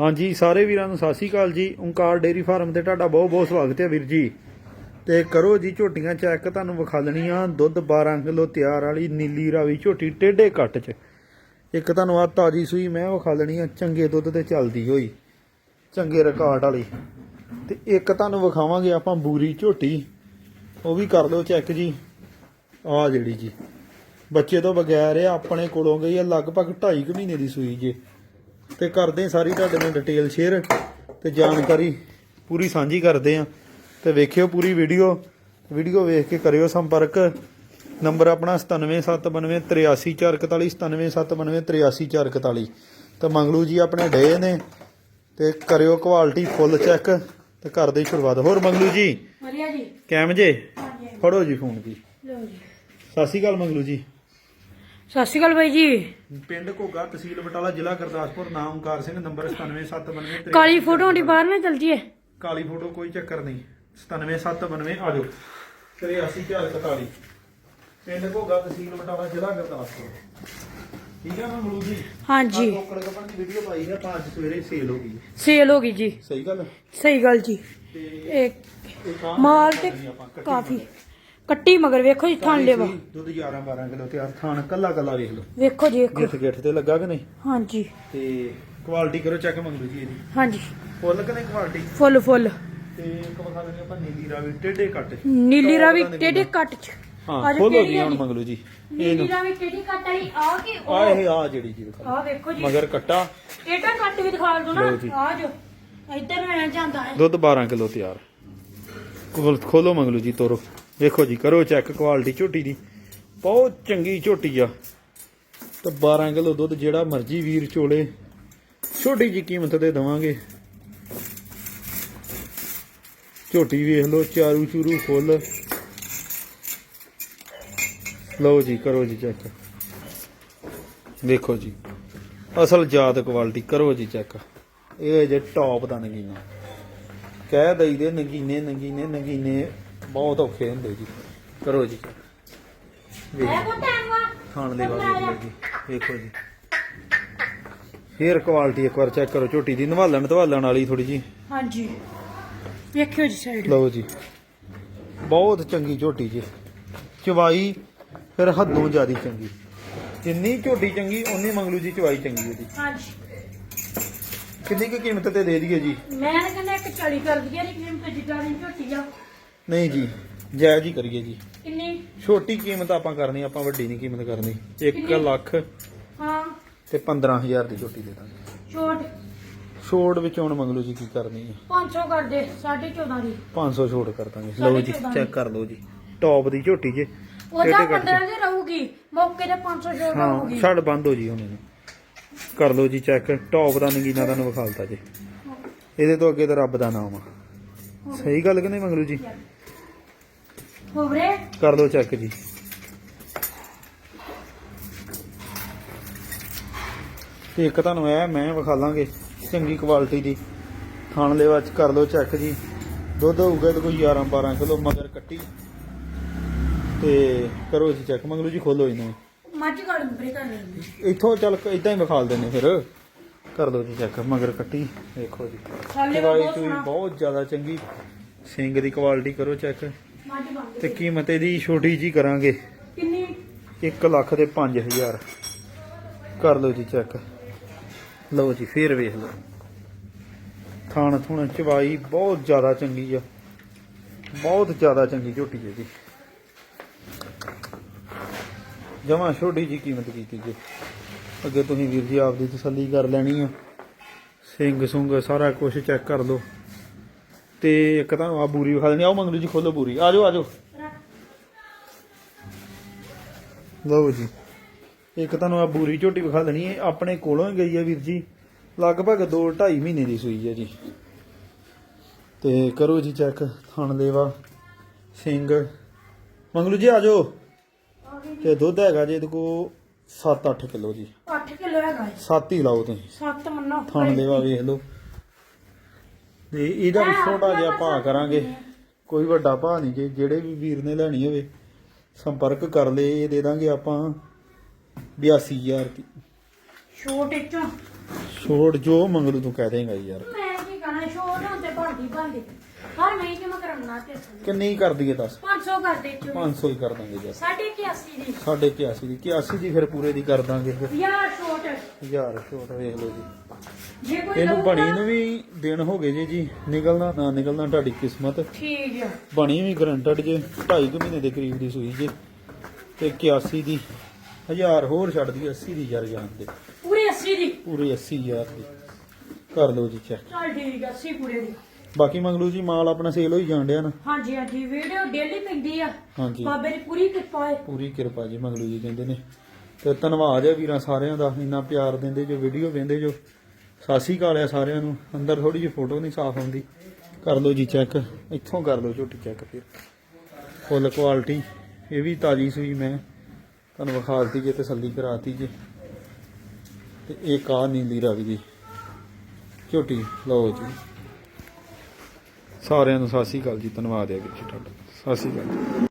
ਹਾਂਜੀ, ਸਾਰੇ ਵੀਰਾਂ ਨੂੰ ਸਤਿ ਸ਼੍ਰੀ ਅਕਾਲ ਜੀ। ਓਂਕਾਰ ਡੇਰੀ ਫਾਰਮ ਤੇ ਤੁਹਾਡਾ ਬਹੁਤ ਬਹੁਤ ਸਵਾਗਤ ਹੈ ਵੀਰ ਜੀ। ਤੇ ਕਰੋ ਜੀ, ਝੋਟੀਆਂ ਚੈੱਕ ਤੁਹਾਨੂੰ ਵਿਖਾ ਲੈਣੀਆਂ ਦੁੱਧ 12 ਕਿਲੋ ਤਿਆਰ ਵਾਲੀ, ਨੀਲੀ ਰਾਵੀ ਝੋਟੀ ਟੇਢੇ ਕੱਟ ਚ। ਇੱਕ ਤੁਹਾਨੂੰ ਆ ਤਾਜੀ ਸੂਈ ਮੈਂ ਵਿਖਾ ਲੈਣੀ ਆ, ਚੰਗੇ ਦੁੱਧ ਤੇ ਚੱਲਦੀ ਹੋਈ। ਚੰਗੇ ਰਿਕਾਰਡ ਵਾਲੀ। ਤੇ ਇੱਕ ਤੁਹਾਨੂੰ ਵਿਖਾਵਾਂਗੇ ਆਪਾਂ ਬੂਰੀ ਝੋਟੀ। ਉਹ ਵੀ ਕਰ ਲਓ ਚੈੱਕ ਜੀ। ਆ ਜਿਹੜੀ ਜੀ। ਬੱਚੇ ਤੋਂ ਬਗੈਰ ਇਹ ਆਪਣੇ ਕੋਲੋਂ ਗਈ ਹੈ ਲਗਭਗ 2.5 ਕੁ ਮਹੀਨੇ ਦੀ ਸੂਈ ਜੇ। ਤੇ ਕਰਦੇ ਸਾਰੀ ਤੁਹਾਡੇ ਨਾਲ ਡਿਟੇਲ ਸ਼ੇਅਰ ਤੇ ਜਾਣਕਾਰੀ ਪੂਰੀ ਸਾਂਝੀ ਕਰਦੇ ਆ ਤੇ ਵੇਖਿਓ ਪੂਰੀ ਵੀਡੀਓ ਵੀਡੀਓ ਵੇਖ ਕੇ ਕਰਿਓ ਸੰਪਰਕ। ਨੰਬਰ ਆਪਣਾ 9779383441 9779383441 ਤੇ ਮੰਗਲੂ ਜੀ ਆਪਣੇ ਡੇ ਨੇ ਤੇ ਕਰਿਓ ਕੁਆਲਿਟੀ ਫੁੱਲ ਚੈੱਕ ਤੇ ਕਰਦੇ ਸ਼ੁਰੂਆਤ। ਹੋਰ ਮੰਗਲੂ ਜੀ? ਵਧੀਆ ਜੀ। ਕੈਮ ਜੇ? ਫੜੋ ਜੀ ਫੋਨ ਜੀ। ਲਓ ਜੀ। ਸਤਿ ਸ਼੍ਰੀ ਅਕਾਲ ਮੰਗਲੂ ਜੀ। ਸਤਿ ਸ਼੍ਰੀ ਅਕਾਲ ਬਾਈ ਜੀ। ਪਿੰਡ ਘੋਗਾ ਤਹਿਸੀਲ ਬਟਾਲਾ ਜ਼ਿਲ੍ਹਾ ਗੁਰਦਾਸਪੁਰ ਨਾਮ ਓਮਕਾਰ ਸਿੰਘ ਨੰਬਰ 977938 ਕਾਲੀ ਫੋਟੋ ਦੀ ਬਾਹਰ ਨਾ ਚਲ ਜੀਏ। ਕਾਲੀ ਫੋਟੋ ਕੋਈ ਚੱਕਰ ਨਹੀਂ। 9792 ਆ ਜਾਓ। 83441 ਪਿੰਡ ਘੋਗਾ ਤਹਿਸੀਲ ਬਟਾਲਾ ਜ਼ਿਲ੍ਹਾ ਗੁਰਦਾਸਪੁਰ। ਠੀਕ ਹੈ ਮੈਂ ਮਲੂ ਜੀ? ਹਾਂਜੀ। ਕੋਕੜ ਕਪਣ ਦੀ ਵੀਡੀਓ ਪਾਈ ਹੈ ਤਾਂ ਅੱਜ ਸਵੇਰੇ ਸੇਲ ਹੋ ਗਈ। ਸੇਲ ਹੋ ਗਈ ਜੀ। ਸਹੀ ਗੱਲ? ਸਹੀ ਗੱਲ ਜੀ। ਤੇ ਇਹ ਮਾਲ ਤੇ ਕਾਫੀ ਕੱਟੀ ਮਗਰ ਵੇਖੋ ਜੀ ਥਾਣ ਲੈਵਾ। ਦੁੱਧ 11 12 ਕਿਲੋ ਤਿਆਰ ਥਾਣ ਕੱਲਾ ਕੱਲਾ ਵੇਖ ਲਓ। ਵੇਖੋ ਜੀ ਵੇਖੋ। ਗਿੱਠ ਗਿੱਠ ਤੇ ਲੱਗਾ ਕਿ ਨਹੀਂ? ਹਾਂਜੀ। ਤੇ ਕੁਆਲਿਟੀ ਕਰੋ ਚੈੱਕ ਮੰਗਲੂ ਜੀ ਇਹਦੀ। ਹਾਂਜੀ। ਫੁੱਲ ਕਿ ਨਹੀਂ ਕੁਆਲਿਟੀ? ਫੁੱਲ ਫੁੱਲ। ਤੇ ਇੱਕ ਵਿਖਾ ਦਿੰਦੇ ਆਪਾਂ ਨੀਲੀ ਰਾਵੀ ਟੇਢੇ ਕੱਟ। ਨੀਲੀ ਰਾਵੀ ਟੇਢੇ ਕੱਟ ਚ। ਹਾਂ ਕਿਹੜੀ ਜੀ ਆ ਹੁਣ ਜੀ? ਮੰਗਲੂ ਜੀ। ਨੀਲੀ ਰਾਵੀ ਟੇਢੀ ਕੱਟ ਵਾਲੀ ਆ ਕੇ ਆ ਇਹ ਆ ਜਿਹੜੀ ਜੀ ਆ ਵੇਖੋ ਜੀ। ਮਗਰ ਕੱਟਾ। ਟੇਢਾ ਕੱਟ ਵੀ ਦਿਖਾ ਦੋ ਨਾ। ਆ ਜੋ। ਇੱਧਰ ਨੂੰ ਐ ਜਾਂਦਾ ਹੈ। ਦੁੱਧ 12 ਕਿਲੋ ਤਿਆਰ। ਖੋਲ ਖੋਲੋ ਮੰਗਲੂ ਜੀ ਤੋਰੋ। ਵੇਖੋ ਜੀ, ਕਰੋ ਚੈੱਕ ਕੁਆਲਿਟੀ ਝੋਟੀ ਦੀ। ਬਹੁਤ ਚੰਗੀ ਝੋਟੀ ਆ। ਤੇ 12 ਕਿਲੋ ਦੁੱਧ ਜਿਹੜਾ ਮਰਜ਼ੀ ਵੀਰ ਚੋਲੇ ਛੋਟੀ ਜੀ ਕੀਮਤ ਤੇ ਦਵਾਂਗੇ। ਝੋਟੀ ਵੇਖ ਲਓ, ਚਾਰੂ ਚੂਰੂ ਫੁੱਲ। ਲਓ ਜੀ, ਕਰੋ ਜੀ ਚੈੱਕ ਵੇਖੋ ਜੀ, ਅਸਲ ਜਾਤ ਕੁਆਲਿਟੀ ਕਰੋ ਜੀ ਚੈੱਕ ਇਹ ਜੇ ਟੌਪ ਦਾ ਨਗੀਨਾ। ਕਹਿ ਦਈਦੇ ਨਗੀਨੇ ਨਗੀਨੇ ਨਗੀਨੇ। ਬਹੁਤ ਔਖੇ ਹੁੰਦੇ ਜੀ। ਕਰੋ ਜੀ। ਕੋ ਟਾਈਮ ਖਾਣ ਦੇ ਬਾਅਦ ਲੱਗੀ ਵੇਖੋ ਜੀ। ਫੇਰ ਕੁਆਲਿਟੀ ਇੱਕ ਵਾਰ ਚੈੱਕ ਕਰੋ। ਝੋਟੀ ਦੀ ਨਵਾਲਣ ਧਵਾਲਣ ਵਾਲੀ ਥੋੜੀ ਜੀ ਹਾਂਜੀ। ਵੇਖਿਓ ਜੀ ਸਾਈਡ ਲਓ ਜੀ। ਬਹੁਤ ਚੰਗੀ ਝੋਟੀ ਜੀ। ਚਵਾਈ ਫਿਰ ਹੱਦੋਂ ਜ਼ਿਆਦੀ ਚੰਗੀ। ਜਿੰਨੀ ਝੋਟੀ ਚੰਗੀ ਓਨੀ ਮੰਗਲੂ ਜੀ ਚਵਾਈ ਚੰਗੀ ਉਹਦੀ। ਹਾਂਜੀ। ਕਿੰਨੀ ਕੁ ਕੀਮਤ ਤੇ ਦੇ ਦਈਏ ਜੀ? ਮੈਂ ਤਾਂ ਕਹਿੰਦਾ ਇੱਕ 40 ਕਰ ਦਈਏ ਨਹੀਂ ਕੀਮਤ ਜਿੱਦਾਂ ਦੀ ਝੋਟੀ ਆ। ਨਹੀਂ ਜੀ ਜਾਇਜ਼ ਹੀ ਕਰੀਏ ਜੀ। ਕਿੰਨੀ? ਛੋਟੀ ਕੀਮਤ ਆਪਾਂ ਕਰਨੀ ਆਪਾਂ ਵੱਡੀ ਨਹੀਂ ਕੀਮਤ ਕਰਨੀ। 1 ਕਿੰਨੀ? ਲੱਖ ਹਾਂ। ਤੇ 15000 ਦੀ ਝੋਟੀ ਦੇ ਦਾਂਗੇ। ਛੋਟ। ਛੋੜ ਵਿੱਚ ਹੁਣ ਮੰਗਲੂ ਜੀ ਕੀ ਕਰਨੀ ਹੈ 500 ਕਰ ਦੇ 14.5 ਦੀ। 500 ਛੋੜ ਕਰ ਦਾਂਗੇ। ਲਓ ਜੀ ਸਾਢੇ ਚੌਦਾਂ ਚੈੱਕ ਕਰ ਲਓ ਜੀ। ਟੌਪ ਦੀ ਝੋਟੀ ਜੇ ਉਹਦਾ ਟੇਢੇ ਕੱਟ 15 ਦੀ ਰਹੂਗੀ ਮੌਕੇ ਤੇ 500 ਛੋਟ ਹਾਂ ਰਹੂਗੀ। ਛੱਡ ਬੰਦ ਹੋ ਜੀ ਹੁਣ ਇਹਨੂੰ। ਕਰ ਲਓ ਜੀ ਚੈੱਕ ਟੌਪ ਦਾ ਨਗੀਨਾ ਤੁਹਾਨੂੰ ਵਿਖਾਲਤਾ ਜੀ। ਇਹਦੇ ਤੋਂ ਅੱਗੇ ਤਾਂ ਰੱਬ ਦਾ ਨਾਮ ਆ। ਸਹੀ ਗੱਲ ਕਿ ਨਹੀਂ ਮੰਗਲੂ ਜੀ? ਹੋਵਰੇ ਕਰ ਲਓ ਚੈੱਕ ਜੀ। ਤੇ ਇੱਕ ਤੁਹਾਨੂੰ ਇਹ ਮੈਂ ਵਿਖਾ ਲਾਂਗੇ ਚੰਗੀ ਕੁਆਲਿਟੀ ਦੀ। ਖਾਣ ਦੇ ਵਿੱਚ ਕਰ ਲਓ ਚੈੱਕ ਜੀ। ਦੁੱਧ ਹੋਊਗਾ ਤੇ ਕੋਈ 11 12 ਕਿਲੋ ਮਗਰ ਕੱਟੀ। ਤੇ ਕਰੋ ਜੀ ਚੈੱਕ ਮੰਗਲੂ ਜੀ ਖੋਲੋ ਇਹਨੂੰ। ਮੱਝ ਗੜ ਬਰੇ ਕਰ ਲੈਂਦੀ ਇੱਥੋਂ ਚੱਲ ਇਦਾਂ ਹੀ ਵਿਖਾਲ ਦਿੰਨੇ ਫਿਰ। ਕਰ ਲਓ ਜੀ ਚੈੱਕ ਮਗਰ ਕੱਟੀ। ਦੇਖੋ ਜੀ। ਚਵਾਈ ਬਹੁਤ ਚੂਈ ਸੋਹਣਾ। ਬਹੁਤ ਜ਼ਿਆਦਾ ਚੰਗੀ। ਸਿੰਗ ਦੀ ਕੁਆਲਿਟੀ ਕਰੋ ਚੈੱਕ ਤੇ ਕੀਮਤ ਇਹਦੀ ਛੋਟੀ ਜੀ ਕਰਾਂਗੇ। ਕਿੰਨੀ? 1 ਲੱਖ ਦੇ 5000 ਕਰ ਲਓ ਜੀ ਚੈੱਕ। ਲਓ ਜੀ ਫੇਰ ਵੇਖ ਲਓ। ਥਾਣ ਥੁਣ ਚਵਾਈ ਬਹੁਤ ਜ਼ਿਆਦਾ ਚੰਗੀ ਆ। ਬਹੁਤ ਜ਼ਿਆਦਾ ਚੰਗੀ ਝੋਟੀ ਹੈ ਜੀ। ਜਮਾ ਛੋਟੀ ਜੀ ਕੀਮਤ ਕੀਤੀ ਜੀ। ਅੱਗੇ ਤੁਸੀਂ ਵੀਰ ਜੀ ਆਪਦੀ ਤਸੱਲੀ ਕਰ ਲੈਣੀ ਆ। ਸਿੰਘ ਸੁੰਗ ਸਾਰਾ ਕੁਝ ਚੈੱਕ ਕਰ ਲਓ। ਤੇ ਇੱਕ ਤਾਂ ਆ ਬੂਰੀ ਵਿਖਾ ਦੇਣੀ ਆਓ ਮੰਗਲੂ ਜੀ ਖੋਲੋ ਬੂਰੀ। ਆ ਜਾਓ ਆ ਜਾਓ। ਲਓ ਜੀ ਇੱਕ ਤੁਹਾਨੂੰ ਆ ਬੂਰੀ ਝੋਟੀ ਵਿਖਾ ਦੇਣੀ ਹੈ। ਆਪਣੇ ਕੋਲੋਂ ਹੀ ਗਈ ਹੈ ਵੀਰ ਜੀ। ਲਗਭਗ 2 2.5 ਮਹੀਨੇ ਦੀ ਸੂਈ ਹੈ ਜੀ। ਤੇ ਕਰੋ ਜੀ ਚੈੱਕ ਥਣ ਦੇਵਾ ਸਿੰਘ ਮੰਗਲੂ ਜੀ ਆ ਜਾਓ। ਤੇ ਦੁੱਧ ਹੈਗਾ ਜੀ ਇਹਦੇ ਕੋ 7-8 ਕਿਲੋ ਜੀ। 8 ਕਿਲੋ ਹੈਗਾ 7 ਹੀ ਲਾਓ ਤੁਸੀਂ। 7 ਮੰਨੋ ਥਣ ਦੇਵਾ ਵੇਖ ਲਓ। ਤੇ ਇਹਦਾ ਵੀ ਛੋਟਾ ਜਿਹਾ ਭਾਅ ਕਰਾਂਗੇ। ਕੋਈ ਵੱਡਾ ਭਾਅ ਨਹੀਂ ਜੇ ਜਿਹੜੇ ਵੀ ਵੀਰ ਨੇ ਲੈਣੀ ਹੋਵੇ ਸੰਪਰਕ ਕਰ ਲੇ ਇਹ ਦੇ ਦਾਂਗੇ ਆਪਾਂ 82000 ਦੀ। ਛੋਟ ਚੋਂ ਛੋੜ ਜੋ ਮੰਗਲੂ ਤੂੰ ਕਹਿ ਦੇਂਗਾ ਯਾਰ। ਮੈਂ ਕੀ ਕਹਣਾ ਨਾ ਤੇ ਬਣਦੀ ਬਣਦੀ ਹਰ ਮਹੀਨੇ ਮੈਂ ਕਰਾਉਣਾ ਤੇ ਕਿੰਨੀ ਕਰ ਦਈਏ ਦੱਸ? 500 ਕਰ ਦੇ ਚੋ 500 ਹੀ ਕਰ ਦਾਂਗੇ ਯਾਰ ਸਾਢੇ 81 ਦੀ। ਸਾਡੇ 81 ਦੀ। 81 ਦੀ ਫਿਰ ਪੂਰੇ ਦੀ ਕਰ ਦਾਂਗੇ ਫਿਰ। ਯਾਰ ਛੋਟ। ਹਜ਼ਾਰ ਛੋਟ ਵੇਖ ਲਓ ਜੀ। ਜੇ ਕੋਈ ਇਹਨੂੰ ਬਣੀ ਨੂੰ ਵੀ ਦਿਨ ਹੋ ਗਏ ਜੀ ਜੀ। ਨਿਕਲਣਾ ਨਾ ਨਿਕਲਣਾ ਤੁਹਾਡੀ ਕਿਸਮਤ। ਠੀਕ ਆ। ਬਣੀ ਵੀ ਗਰੰਟਡ ਜੇ। 2.5 ਮਹੀਨੇ ਦੇ ਕਰੀਬ ਦੀ ਸੂਈ ਜੇ। ਤੇ 81 ਦੀ। ਹਜ਼ਾਰ ਹੋਰ ਛੱਡਦੀ 80 ਦੀ ਯਾਰ ਜਾਨ ਦੇ। ਪੂਰੀ 80 ਦੀ। ਪੂਰੇ 80000 ਦੀ। ਕਰ ਲਓ ਜੀ ਚੈੱਕ ਚੱਲ ਠੀਕ ਆ 80 ਪੂਰੇ ਦੀ। ਬਾਕੀ ਮੰਗਲੂ ਜੀ ਮਾਲ ਆਪਣਾ ਸੇਲ ਹੋਈ ਜਾਣ ਡਿਆ ਨਾ। ਹਾਂਜੀ ਹਾਂਜੀ ਵੀਡੀਓ ਡੇਲੀ ਪੈਂਦੀ ਆ। ਹਾਂਜੀ। ਬਾਬੇ ਦੀ ਪੂਰੀ ਕਿਰਪਾ ਹੈ ਪੂਰੀ ਕਿਰਪਾ ਜੀ ਮੰਗਲੂ ਜੀ ਕਹਿੰਦੇ ਨੇ। ਤੇ ਧੰਨਵਾਦ ਹੈ ਵੀਰਾਂ ਸਾਰਿਆਂ ਦਾ ਇੰਨਾ ਪਿਆਰ ਦਿੰਦੇ ਜੋ ਵੀਡੀਓ ਵੇਂਦੇ ਜੋ। ਸਾਸੀ ਕਾਲ ਆ ਸਾਰਿਆਂ ਨੂੰ। ਅੰਦਰ ਥੋੜੀ ਜਿਹੀ ਫੋਟੋ ਨਹੀਂ ਸਾਫ਼ ਆਉਂਦੀ। ਕਰ ਲਓ ਜੀ ਚੈੱਕ ਇੱਥੋਂ ਕਰ ਲਓ ਝੋਟੀ ਚੈੱਕ ਫਿਰ। ਫੁੱਲ ਕੁਆਲਿਟੀ ਇਹ ਵੀ ਤਾਜੀ ਸੂਈ ਮੈਂ। ਤੁਹਾਨੂੰ ਵਿਖਾਲਤੀ ਜੇ ਤਸੱਲੀ ਕਰਾਤੀ ਜੇ। ਤੇ ਇਹ ਕਾ ਨੀਲੀ ਰਵੀ ਦੀ। ਝੋਟੀ ਲਓ ਜੀ। ਸਾਰਿਆਂ ਨੂੰ ਸਤਿ ਸ਼੍ਰੀ ਅਕਾਲ ਜੀ ਧੰਨਵਾਦ ਹੈ ਵੀਰ ਜੀ ਤੁਹਾਡਾ। ਸਤਿ ਸ਼੍ਰੀ ਅਕਾਲ